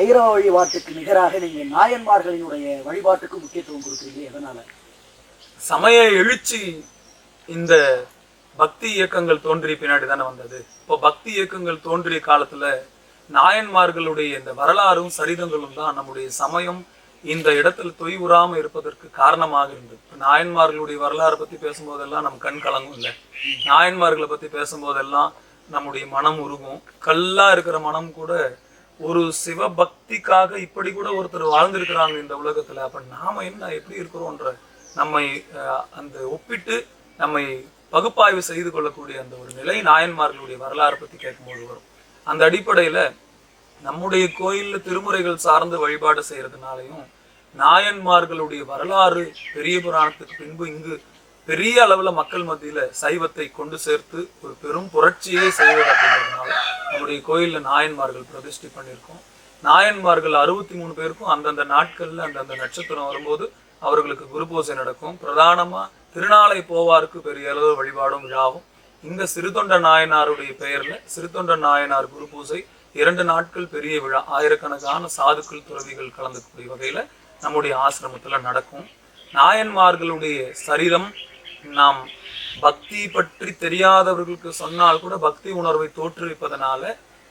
பைரவ வழிபாட்டுக்கு நிகராக நீங்கள் நாயன்மார்களினுடைய வழிபாட்டுக்கு முக்கியத்துவம் கொடுக்குறீங்க எதனால? சமய எழுச்சி இந்த பக்தி இயக்கங்கள் தோன்றிய பின்னாடி தானே வந்தது. இப்போ பக்தி இயக்கங்கள் தோன்றிய காலத்துல நாயன்மார்களுடைய இந்த வரலாறும் சரிதங்களும் தான் நம்முடைய சமயம் இந்த இடத்துல தொய்வுறாம இருப்பதற்கு காரணமாக இருந்தது. நாயன்மார்களுடைய வரலாறு பத்தி பேசும்போதெல்லாம் நம்ம கண் கலங்கும் இல்லை நாயன்மார்களை பத்தி பேசும்போதெல்லாம் நம்முடைய மனம் உருகும். கல்லா இருக்கிற மனம் கூட ஒரு சிவபக்திக்காக இப்படி கூட ஒருத்தர் வாழ்ந்திருக்கிறாங்க இந்த உலகத்துல. அப்ப நாம என்ன எப்படி இருக்கிறோன்ற நம்மை அந்த ஒப்பிட்டு நம்மை பகுப்பாய்வு செய்து கொள்ளக்கூடிய அந்த ஒரு நிலை நாயன்மார்களுடைய வரலாறு பத்தி கேட்கும்போது வரும். அந்த அடிப்படையில நம்முடைய கோயில்ல திருமுறைகள் சார்ந்து வழிபாடு செய்யறதுனாலையும் நாயன்மார்களுடைய வரலாறு பெரிய புராணத்துக்கு பின்பு இங்கு பெரிய அளவுல மக்கள் மத்தியில சைவத்தை கொண்டு சேர்த்து ஒரு பெரும் புரட்சியை செய்வது அப்படின்றதுனால நம்முடைய கோயிலில் நாயன்மார்கள் பிரதிஷ்டை பண்ணியிருக்கோம். நாயன்மார்கள் அறுபத்தி மூணு பேருக்கும் அந்தந்த நாட்களில் அந்தந்த நட்சத்திரம் வரும்போது அவர்களுக்கு குரு பூஜை நடக்கும். பிரதானமாக திருநாளை போவாருக்கு பெரிய அளவு வழிபாடும் விழாவும். இந்த சிறுதொண்ட நாயனாருடைய பெயரில் சிறுதொண்ட நாயனார் குரு பூஜை இரண்டு நாட்கள் பெரிய விழா. ஆயிரக்கணக்கான சாதுக்கள் துறவிகள் கலந்துக்கூடிய வகையில் நம்முடைய ஆசிரமத்தில் நடக்கும். நாயன்மார்களுடைய சரிதம் நாம் பக்தி பற்றி தெரியாதவர்களுக்கு சொன்னால் கூட பக்தி உணர்வை தோற்றுவிப்பதனால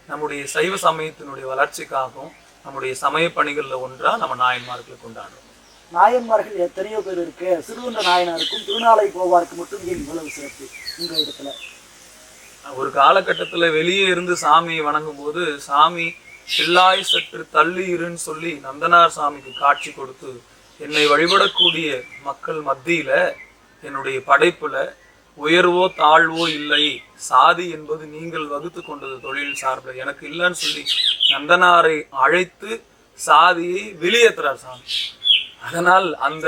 நம்முடைய சைவ சமயத்தினுடைய வளர்ச்சிக்காகவும் நம்முடைய சமய பணிகள்ல ஒன்றா நம்ம நாயன்மார்களை கொண்டாடுறோம் நாயன்மார்கள் எத்தனையோ பேர் இருக்கு. சிறுவண்ட நாயனாருக்கும் திருநாளை போவாருக்கு மட்டும் ஏன் இவ்வளவு சிறப்பு? உங்க இடத்துல. ஒரு காலகட்டத்துல வெளியே இருந்து சாமியை வணங்கும் போது சாமி பிள்ளாய் சற்று தள்ளி இருன்னு சொல்லி நந்தனார் சாமிக்கு காட்சி கொடுத்து என்னை வழிபடக்கூடிய மக்கள் மத்தியில என்னுடைய படைப்புல உயர்வோ தாழ்வோ இல்லை. சாதி என்பது நீங்கள் வகுத்து கொண்டது தொழில் சார்பில் எனக்கு இல்லைன்னு சொல்லி நந்தனாரை அழைத்து சாதியை வெளியேற்றுறார் சாமி. அதனால் அந்த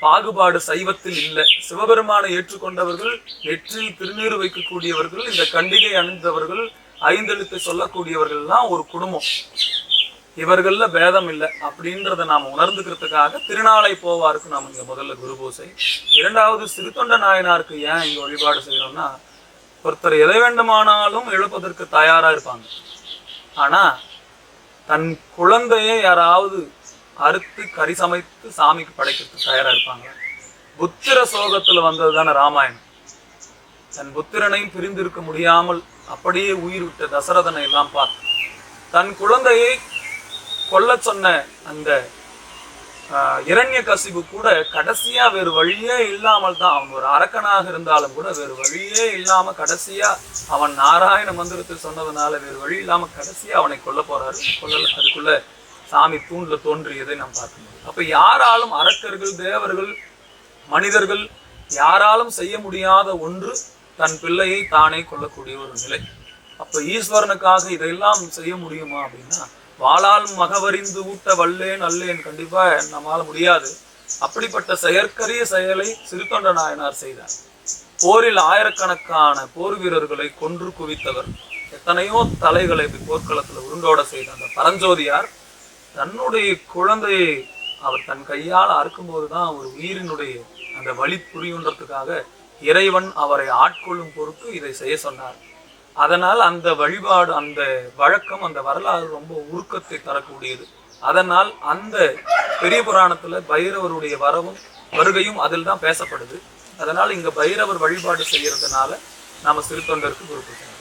பாகுபாடு சைவத்தில் இல்லை. சிவபெருமானை ஏற்றுக்கொண்டவர்கள் நெற்றில் திருநீர் வைக்கக்கூடியவர்கள் இந்த கண்டிகை அணிந்தவர்கள் ஐந்தெழுத்தை சொல்லக்கூடியவர்கள்லாம் ஒரு குடும்பம். இவர்கள்ல பேதம் இல்லை அப்படின்றத நாம உணர்ந்துக்கிறதுக்காக திருநாளை போவாருக்கு நாம இங்கே முதல்ல குரு பூசை. இரண்டாவது சிறுத்தொண்ட நாயனாருக்கு ஏன் இங்கே வழிபாடு செய்யறோம்னா ஒருத்தர் எதை வேண்டுமானாலும் இழப்பதற்கு தயாரா இருப்பாங்க. ஆனா தன் குழந்தையை யாராவது அறுத்து கறி சமைத்து சாமிக்கு படைக்கிறதுக்கு தயாராக இருப்பாங்க. புத்திர சோகத்துல வந்தது தானே ராமாயணம். தன் புத்திரனையும் பிரிந்திருக்க முடியாமல் அப்படியே உயிர் விட்ட தசரதனை எல்லாம் பார்த்து தன் குழந்தையை கொல்லச் சொன்ன அந்த இரண்ய கசிபு கூட கடைசியா வேறு வழியே இல்லாமல் தான் அவன் ஒரு அரக்கனாக இருந்தாலும் கூட வேறு வழியே இல்லாம கடைசியா அவன் நாராயண மந்திரத்தில் சொன்னதுனால வேறு வழி இல்லாம கடைசியா அவனை கொல்ல போறாரு. கொல்ல அதுக்குள்ள சாமி தூண்ல தோன்றியதை நாம் பார்க்க முடியும். அப்ப யாராலும் அரக்கர்கள் தேவர்கள் மனிதர்கள் யாராலும் செய்ய முடியாத ஒன்று தன் பிள்ளையை தானே கொல்லக்கூடிய ஒரு நிலை. அப்ப ஈஸ்வரனுக்காக இதையெல்லாம் செய்ய முடியுமா அப்படின்னா வாழால் மகவறிந்து ஊட்ட வல்லேன் அல்லேன். கண்டிப்பா நம்மால முடியாது. அப்படிப்பட்ட செயற்கரிய செயலை சிறுத்தொண்ட நாயனார் செய்தார். போரில் ஆயிரக்கணக்கான போர் வீரர்களை கொன்று குவித்தவர். எத்தனையோ தலைகளை போர்க்களத்தில் போர்க்களத்துல உருண்டோட செய்த அந்த பரஞ்சோதியார் தன்னுடைய குழந்தையை அவர் தன் கையால் அறுக்கும்போது தான் ஒரு உயிரினுடைய அந்த வழி புரியுன்றதுக்காக இறைவன் அவரை ஆட்கொள்ளும் பொருட்டு இதை செய்ய சொன்னார். அதனால் அந்த வழிபாடு அந்த வழக்கம் அந்த வரலாறு ரொம்ப உருக்கத்தை தரக்கூடியது. அதனால் அந்த பெரிய புராணத்தில் பைரவருடைய வரவும் வருகையும் அதில் தான் பேசப்படுது. அதனால் இங்கே பைரவர் வழிபாடு செய்கிறதுனால நாம் சிறுத்தொண்டருக்கு குறிப்பிட்டோம்